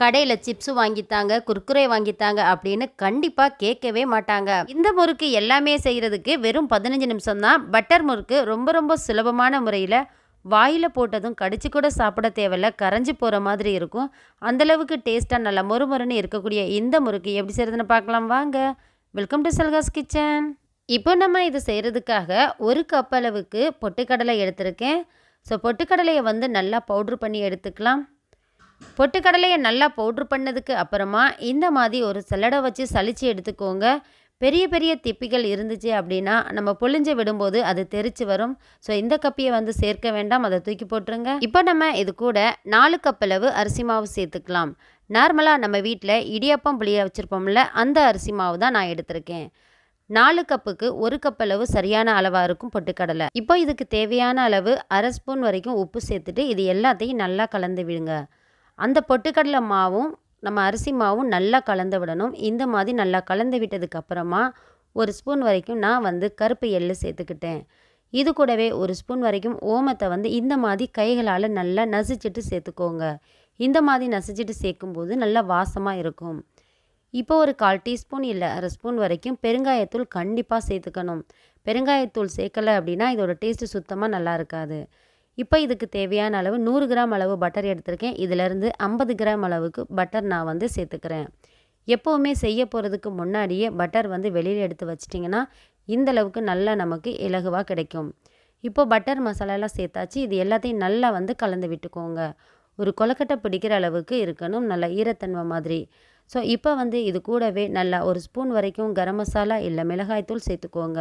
கடையில் சிப்ஸ் வாங்கித்தாங்க குர்குரே வாங்கித்தாங்க அப்படின்னு கண்டிப்பாக கேட்கவே மாட்டாங்க. இந்த முறுக்கு எல்லாமே செய்கிறதுக்கு வெறும் பதினஞ்சு நிமிஷம் தான். பட்டர் முறுக்கு ரொம்ப ரொம்ப சுலபமான முறையில் வாயில் போட்டதும் கடிச்சு கூட சாப்பிட தேவையில்ல. கரைஞ்சி போகிற மாதிரி இருக்கும். அந்தளவுக்கு டேஸ்ட்டாக நல்லா மொறுமொறுன்னு இருக்கக்கூடிய இந்த முறுக்கு எப்படி செய்கிறதுன்னு பார்க்கலாம் வாங்க. வெல்கம் டு செல்காஸ் கிச்சன் இப்போ நம்ம இது செய்கிறதுக்காக ஒரு கப் அளவுக்கு பொட்டுக்கடலை எடுத்திருக்கேன். ஸோ பொட்டுக்கடலையை வந்து நல்லா பவுட்ரு பண்ணி எடுத்துக்கலாம். பொட்டுக்கடலையை நல்லா பவுட்ரு பண்ணதுக்கு அப்புறமா இந்த மாதிரி ஒரு சல்லடை வச்சு சளிச்சு எடுத்துக்கோங்க. பெரிய பெரிய திப்பிகள் இருந்துச்சு அப்படின்னா நம்ம பொழிஞ்சு விடும்போது அது தெரிச்சு வரும். ஸோ இந்த கப்பியை வந்து சேர்க்க வேண்டாம். அதை தூக்கி போட்டுருங்க. இப்போ நம்ம இது கூட நாலு கப் அளவு அரிசி மாவு சேர்த்துக்கலாம். நார்மலாக நம்ம வீட்டில் இடியாப்பம் புளிய வச்சுருப்போம்ல அந்த அரிசி மாவு தான் நான் எடுத்திருக்கேன். நாலு கப்புக்கு ஒரு கப் அளவு சரியான அளவாக இருக்கும் பொட்டுக்கடலை. இப்போ இதுக்கு தேவையான அளவு அரை ஸ்பூன் வரைக்கும் உப்பு சேர்த்துட்டு இது எல்லாத்தையும் நல்லா கலந்து விடுங்க. அந்த பொட்டுக்கடலை மாவும் நம்ம அரிசி மாவும் நல்லா கலந்து விடணும். இந்த மாதிரி நல்லா கலந்து விட்டதுக்கப்புறமா ஒரு ஸ்பூன் வரைக்கும் நான் வந்து கருப்பு எள்ளு சேர்த்துக்கிட்டேன். இது கூடவே ஒரு ஸ்பூன் வரைக்கும் ஓமத்தை வந்து இந்த மாதிரி கைகளால் நல்லா நசிச்சிட்டு சேர்த்துக்கோங்க. இந்த மாதிரி நசிச்சிட்டு சேர்க்கும்போது நல்லா வாசமாக இருக்கும். இப்போ ஒரு கால் டீஸ்பூன் இல்லை அரை ஸ்பூன் வரைக்கும் பெருங்காயத்தூள் கண்டிப்பாக சேர்த்துக்கணும். பெருங்காயத்தூள் சேர்க்கலை அப்படின்னா இதோட டேஸ்ட்டு சுத்தமாக நல்லா இருக்காது. இப்போ இதுக்கு தேவையான அளவு நூறு கிராம் அளவு பட்டர் எடுத்திருக்கேன். இதிலேருந்து ஐம்பது கிராம் அளவுக்கு பட்டர் நான் வந்து சேர்த்துக்கிறேன். எப்போவுமே செய்ய போகிறதுக்கு முன்னாடியே பட்டர் வந்து வெளியில் எடுத்து வச்சிட்டிங்கன்னா இந்த அளவுக்கு நல்லா நமக்கு இலகுவாக கிடைக்கும். இப்போ பட்டர் மசாலாலாம் சேர்த்தாச்சு. இது எல்லாத்தையும் நல்லா வந்து கலந்து விட்டுக்கோங்க. ஒரு கொலக்கட்டை பிடிக்கிற அளவுக்கு இருக்கணும். நல்லா ஈரத்தன்மை மாதிரி. ஸோ இப்போ வந்து இது கூடவே நல்லா ஒரு ஸ்பூன் வரைக்கும் கரம் மசாலா இல்லை மிளகாய்த்தூள் சேர்த்துக்கோங்க.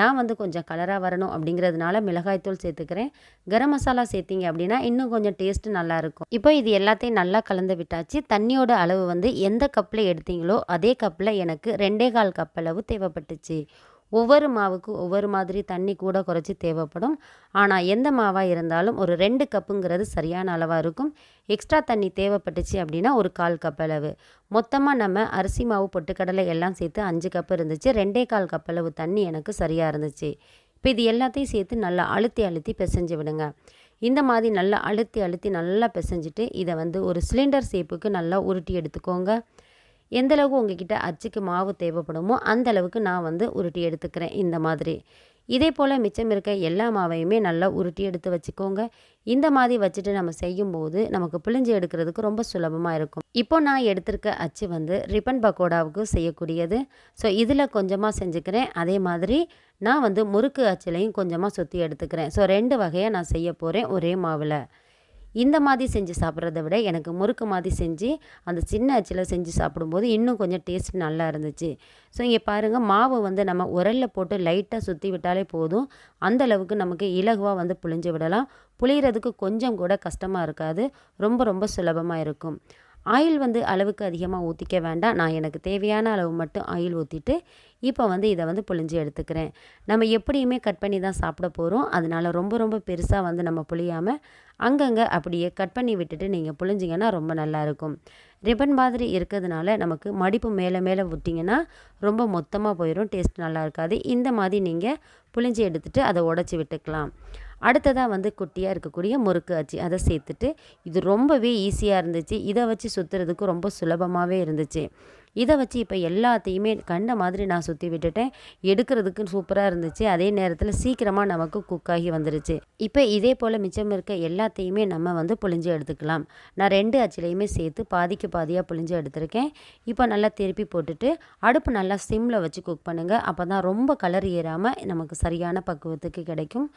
நான் வந்து கொஞ்சம் கலராக வரணும் அப்படிங்கிறதுனால மிளகாய்த்தூள் சேர்த்துக்கிறேன். கரம் மசாலா சேர்த்திங்க அப்படின்னா இன்னும் கொஞ்சம் டேஸ்ட்டு நல்லாயிருக்கும் இப்போ இது எல்லாத்தையும் நல்லா கலந்து விட்டாச்சு. தண்ணியோட அளவு வந்து எந்த கப்பில் எடுத்தீங்களோ அதே கப்பில் எனக்கு ரெண்டே கால் கப் அளவு தேவைப்பட்டுச்சு. ஒவ்வொரு மாவுக்கு ஒவ்வொரு மாதிரி தண்ணி கூட குறைச்சி தேவைப்படும். ஆனால் எந்த மாவாக இருந்தாலும் ஒரு ரெண்டு கப்புங்கிறது சரியான அளவாக இருக்கும். எக்ஸ்ட்ரா தண்ணி தேவைப்பட்டுச்சு அப்படின்னா ஒரு கால் கப் அளவு. மொத்தமாக நம்ம அரிசி மாவு பொட்டுக்கடலை எல்லாம் சேர்த்து அஞ்சு கப் இருந்துச்சு. ரெண்டே கால் கப் அளவு தண்ணி எனக்கு சரியாக இருந்துச்சு. இப்போ இது எல்லாத்தையும் சேர்த்து நல்லா அழுத்தி அழுத்தி பிசைஞ்சு விடுங்க. இந்த மாதிரி நல்லா அழுத்தி அழுத்தி நல்லா பிசைஞ்சிட்டு இதை வந்து ஒரு சிலிண்டர் சேப்புக்கு நல்லா உருட்டி எடுத்துக்கோங்க. எந்தளவுக்கு உங்ககிட்ட அச்சுக்கு மாவு தேவைப்படுமோ அந்த அளவுக்கு நான் வந்து உருட்டி எடுத்துக்கிறேன் இந்த மாதிரி. இதே போல் மிச்சம் இருக்க எல்லா மாவையுமே நல்லா உருட்டி எடுத்து வச்சுக்கோங்க. இந்த மாதிரி வச்சுட்டு நம்ம செய்யும்போது நமக்கு பிழிஞ்சு எடுக்கிறதுக்கு ரொம்ப சுலபமாக இருக்கும். இப்போ நான் எடுத்திருக்க அச்சு வந்து ரிப்பன் பக்கோடாவுக்கு செய்யக்கூடியது. ஸோ இதில் கொஞ்சமாக செஞ்சுக்கிறேன். அதே மாதிரி நான் வந்து முறுக்கு அச்சுலையும் கொஞ்சமாக சுற்றி எடுத்துக்கிறேன். ஸோ ரெண்டு வகையாக நான் செய்ய போகிறேன் ஒரே மாவில். இந்த மாதிரி செஞ்சு சாப்பிட்றத விட எனக்கு முறுக்கு மாதிரி செஞ்சு அந்த சின்ன அச்சில் செஞ்சு சாப்பிடும்போது இன்னும் கொஞ்சம் டேஸ்ட் நல்லா இருந்துச்சு. ஸோ இங்கே பாருங்கள் மாவு வந்து நம்ம உரலில் போட்டு லைட்டாக சுற்றி விட்டாலே போதும். அந்த அளவுக்கு நமக்கு இலகுவாக வந்து புழிஞ்சு விடலாம். புளியறதுக்கு கொஞ்சம் கூட கஷ்டமாக இருக்காது. ரொம்ப ரொம்ப சுலபமாக இருக்கும். ஆயில் வந்து அளவுக்கு அதிகமாக ஊற்றிக்க வேண்டாம். நான் எனக்கு தேவையான அளவு மட்டும் ஆயில் ஊற்றிட்டு இப்போ வந்து இதை வந்து புழிஞ்சு எடுத்துக்கிறேன். நம்ம எப்படியுமே கட் பண்ணி தான் சாப்பிட போகிறோம் அதனால ரொம்ப ரொம்ப பெருசாக வந்து நம்ம புளியாமல் அங்கங்கே அப்படியே கட் பண்ணி விட்டுட்டு நீங்கள் புழிஞ்சிங்கன்னா ரொம்ப நல்லாயிருக்கும் ரிப்பன் மாதிரி இருக்கிறதுனால நமக்கு மடிப்பு மேலே மேலே விட்டிங்கன்னா ரொம்ப மொத்தமாக போயிடும் டேஸ்ட் நல்லா இருக்காது. இந்த மாதிரி நீங்கள் புழிஞ்சு எடுத்துகிட்டு அதை உடச்சி விட்டுக்கலாம். அடுத்ததாக வந்து குட்டியாக இருக்கக்கூடிய முறுக்கு அச்சு. அதை சேர்த்துட்டு இது ரொம்பவே ஈஸியாக இருந்துச்சு. இதை வச்சு சுற்றுறதுக்கு ரொம்ப சுலபமாகவே இருந்துச்சு. இதை வச்சு இப்போ எல்லாத்தையுமே கண்ட மாதிரி நான் சுற்றி விட்டுட்டேன். எடுக்கிறதுக்கு சூப்பராக இருந்துச்சு. அதே நேரத்தில் சீக்கிரமாக நமக்கு குக் ஆகி வந்துருச்சு. இப்போ இதே போல் மிச்சம் இருக்க எல்லாத்தையுமே நம்ம வந்து புழிஞ்சு எடுத்துக்கலாம். நான் ரெண்டு அச்சிலையுமே சேர்த்து பாதிக்கு பாதியாக புழிஞ்சு எடுத்திருக்கேன். இப்போ நல்லா திருப்பி போட்டுட்டு அடுப்பு நல்லா சிம்மில் வச்சு குக் பண்ணுங்கள் அப்போ தான் ரொம்ப கலர் ஏறாமல் நமக்கு சரியான பக்குவத்துக்கு கிடைக்கும்.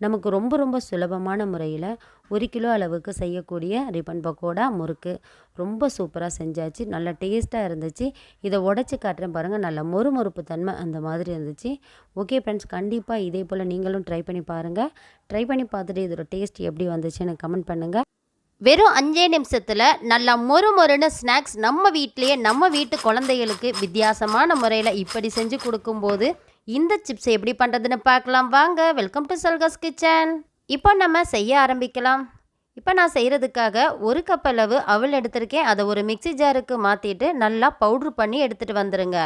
நமக்கு ரொம்ப ரொம்ப சுலபமான முறையில் ஒரு கிலோ அளவுக்கு செய்யக்கூடிய ரிப்பன் பக்கோடா முறுக்கு. ரொம்ப சூப்பராக செஞ்சாச்சு. நல்லா டேஸ்ட்டாக இருந்துச்சு. இதை உடச்சி காட்டுறேன் பாருங்கள் நல்ல மொறுமொறுப்பு தன்மை அந்த மாதிரி இருந்துச்சு. ஓகே ஃப்ரெண்ட்ஸ் கண்டிப்பாக இதே போல் நீங்களும் ட்ரை பண்ணி பாருங்கள் ட்ரை பண்ணி பார்த்துட்டு இதோட டேஸ்ட் எப்படி வந்துச்சுன்னு கமெண்ட் பண்ணுங்கள் வெறும் அஞ்சே நிமிஷத்தில் நல்லா மொறு மொறுன்னு ஸ்நாக்ஸ் நம்ம வீட்டிலேயே நம்ம வீட்டு குழந்தைகளுக்கு வித்தியாசமான முறையில் இப்படி செஞ்சு கொடுக்கும்போது இந்த சிப்ஸ் எப்படி பண்ணுறதுன்னு பார்க்கலாம். வாங்க வெல்கம் டு சல்கஸ் கிச்சன் இப்போ நம்ம செய்ய ஆரம்பிக்கலாம். இப்போ நான் செய்கிறதுக்காக ஒரு கப் அளவு அவல் எடுத்திருக்கேன். அதை ஒரு மிக்ஸி ஜாருக்கு மாற்றிட்டு நல்லா பவுட்ரு பண்ணி எடுத்துகிட்டு வந்துடுங்க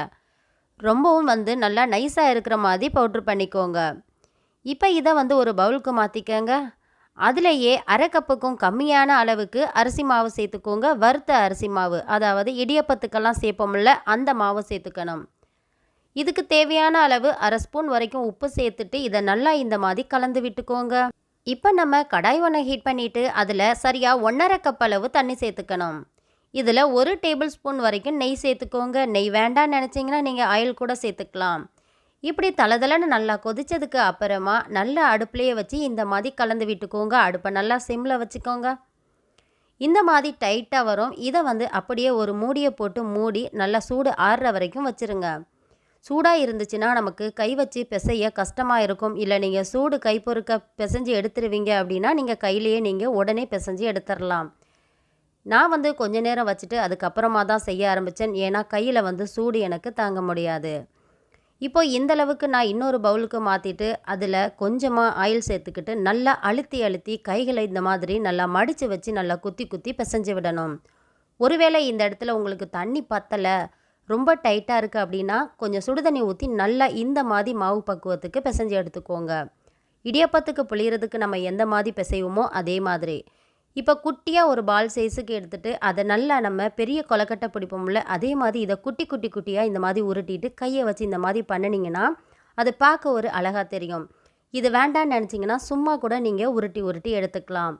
ரொம்பவும் வந்து நல்லா நைஸாக இருக்கிற மாதிரி பவுட்ரு பண்ணிக்கோங்க. இப்போ இதை வந்து ஒரு பவுலுக்கு மாற்றிக்கோங்க அதுலேயே அரை கப்புக்கும் கம்மியான அளவுக்கு அரிசி மாவு சேர்த்துக்கோங்க. வறுத்த அரிசி மாவு அதாவது இடியப்பத்துக்கெல்லாம் சேர்ப்போம்ல அந்த மாவு சேர்த்துக்கணும். இதுக்கு தேவையான அளவு அரை ஸ்பூன் வரைக்கும் உப்பு சேர்த்துட்டு இதை நல்லா இந்த மாதிரி கலந்து விட்டுக்கோங்க. இப்போ நம்ம கடாய் ஒன்றை ஹீட் பண்ணிவிட்டு அதில் சரியாக ஒன்றரை கப் அளவு தண்ணி சேர்த்துக்கணும். இதில் ஒரு டேபிள் ஸ்பூன் வரைக்கும் நெய் சேர்த்துக்கோங்க. நெய் வேண்டாம்னு நினச்சிங்கன்னா நீங்கள் ஆயில் கூட சேர்த்துக்கலாம். இப்படி தளதளன்னு நல்லா கொதித்ததுக்கு அப்புறமா நல்லா அடுப்புலேயே வச்சு இந்த மாதிரி கலந்து விட்டுக்கோங்க. அடுப்பை நல்லா சிம்மில் வச்சுக்கோங்க. இந்த மாதிரி டைட்டாக வரும். இதை வந்து அப்படியே ஒரு மூடியை போட்டு மூடி நல்லா சூடு ஆறுற வரைக்கும் வச்சுருங்க. சூடாக இருந்துச்சுன்னா நமக்கு கை வச்சு பிசைய கஷ்டமாக இருக்கும். இல்லை நீங்கள் சூடு கை பொறுக்க பிசைஞ்சு எடுத்துருவீங்க அப்படின்னா நீங்கள் கையிலேயே நீங்கள் உடனே பிசைஞ்சு எடுத்துடலாம் நான் வந்து கொஞ்ச நேரம் வச்சுட்டு அதுக்கப்புறமா தான் செய்ய ஆரம்பித்தேன் ஏன்னா கையில் வந்து சூடு எனக்கு தாங்க முடியாது. இப்போ இந்த அளவுக்கு நான் இன்னொரு பவுலுக்கு மாற்றிட்டு அதில் கொஞ்சமாக ஆயில் சேர்த்துக்கிட்டு நல்லா அழுத்தி அழுத்தி கைகளை இந்த மாதிரி நல்லா மடித்து வச்சு நல்லா குத்தி குத்தி பிசைஞ்சு விடணும். ஒருவேளை இந்த இடத்துல உங்களுக்கு தண்ணி பத்தலை ரொம்ப டைட்டாக இருக்குது அப்படின்னா கொஞ்சம் சுடுதண்ணி ஊற்றி நல்லா இந்த மாதிரி மாவு பக்குவத்துக்கு பிசைஞ்சு எடுத்துக்கோங்க. இடியப்பத்துக்கு புளியறதுக்கு நம்ம எந்த மாதிரி பிசைவோமோ அதே மாதிரி. இப்போ குட்டியாக ஒரு பால் சைஸுக்கு எடுத்துகிட்டு அதை நல்லா நம்ம பெரிய கொலக்கட்டை பிடிப்போம்ல அதே மாதிரி இதை குட்டி குட்டி குட்டியாக இந்த மாதிரி உருட்டிட்டு கையை வச்சு இந்த மாதிரி பண்ணினீங்கன்னா அது பார்க்க ஒரு அழகாக தெரியும். இது வேண்டான்னு நினச்சிங்கன்னா சும்மா கூட நீங்கள் உருட்டி உருட்டி எடுத்துக்கலாம்.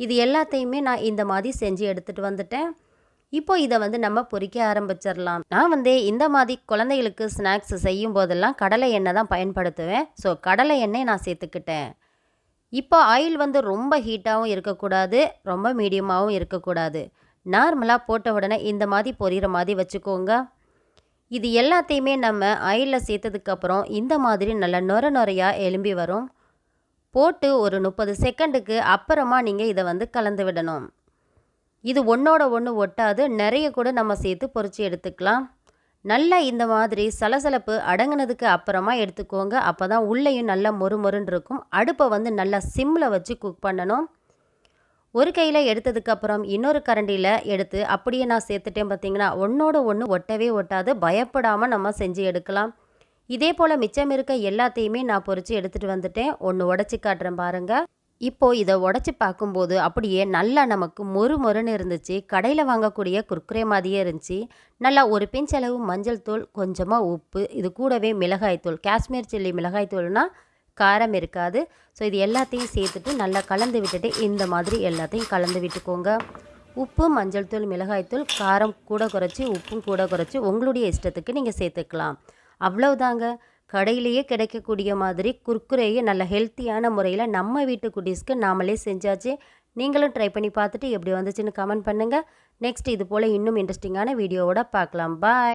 இது எல்லாத்தையுமே நான் இந்த மாதிரி செஞ்சு எடுத்துகிட்டு வந்துட்டேன். இப்போ இதை வந்து நம்ம பொறிக்க ஆரம்பிச்சிடலாம். நான் வந்து இந்த மாதிரி குழந்தைகளுக்கு ஸ்நாக்ஸ் செய்யும் போதெல்லாம் கடலை எண்ணெய் தான் பயன்படுத்துவேன். ஸோ கடலை எண்ணெய் நான் சேர்த்துக்கிட்டேன். இப்போ ஆயில் வந்து ரொம்ப ஹீட்டாகவும் இருக்கக்கூடாது ரொம்ப மீடியமாகவும் இருக்கக்கூடாது. நார்மலாக போட்ட உடனே இந்த மாதிரி பொரியிற மாதிரி வச்சுக்கோங்க. இது எல்லாத்தையுமே நம்ம ஆயிலில் சேர்த்ததுக்கப்புறம் இந்த மாதிரி நல்லா நொர நொறையாக எலும்பி வரும். போட்டு ஒரு முப்பது செகண்டுக்கு அப்புறமா நீங்கள் இதை வந்து கலந்து விடணும். இது ஒன்றோட ஒன்று ஒட்டாது. நிறைய கூட நம்ம சேர்த்து பொறிச்சு எடுத்துக்கலாம். நல்லா இந்த மாதிரி சலசலப்பு அடங்கினதுக்கு அப்புறமா எடுத்துக்கோங்க. அப்போ தான் உள்ளேயும் நல்லா மொறு மொறுன்னு இருக்கும். அடுப்பை வந்து நல்லா சிம்மில் வச்சு குக் பண்ணணும். ஒரு கையில் எடுத்ததுக்கப்புறம் இன்னொரு கரண்டியில் எடுத்து அப்படியே நான் சேர்த்துட்டேன் பார்த்தீங்கன்னா ஒன்றோட ஒன்று ஒட்டவே ஒட்டாது. பயப்படாமல் நம்ம செஞ்சு எடுக்கலாம். இதே போல் மிச்சம் இருக்க எல்லாத்தையுமே நான் பொறிச்சு எடுத்துகிட்டு வந்துட்டேன். ஒன்று உடச்சி காட்டுறேன் பாருங்கள் இப்போது இதை உடச்சி பார்க்கும்போது அப்படியே நல்லா நமக்கு மொறு மொறுன்னு இருந்துச்சு. கடையில் வாங்கக்கூடிய குர்குரே மாதிரியே இருந்துச்சு. நல்லா ஒரு பெஞ்சளவு மஞ்சள் தூள் கொஞ்சமாக உப்பு இது கூடவே மிளகாய் தூள். காஷ்மீர் சில்லி மிளகாய் தூள்னால் காரம் இருக்காது. ஸோ இது எல்லாத்தையும் சேர்த்துட்டு நல்லா கலந்து விட்டுட்டு இந்த மாதிரி எல்லாத்தையும் கலந்து விட்டுக்கோங்க. உப்பு மஞ்சள் தூள் மிளகாய்த்தூள் காரம் கூட குறைச்சி உப்பும் கூட குறைச்சி உங்களுடைய இஷ்டத்துக்கு நீங்கள் சேர்த்துக்கலாம். அவ்வளவுதாங்க. கடையிலேயே கிடைக்கக்கூடிய மாதிரி குர்குரேயை நல்ல ஹெல்த்தியான முறையில் நம்ம வீட்டு குட்டீஸ்க்கு நாமளே செஞ்சாச்சு. நீங்களும் ட்ரை பண்ணி பார்த்துட்டு எப்படி வந்துச்சுன்னு கமெண்ட் பண்ணுங்கள் நெக்ஸ்ட் இது போல் இன்னும் இன்ட்ரெஸ்டிங்கான வீடியோவோட பார்க்கலாம். பாய்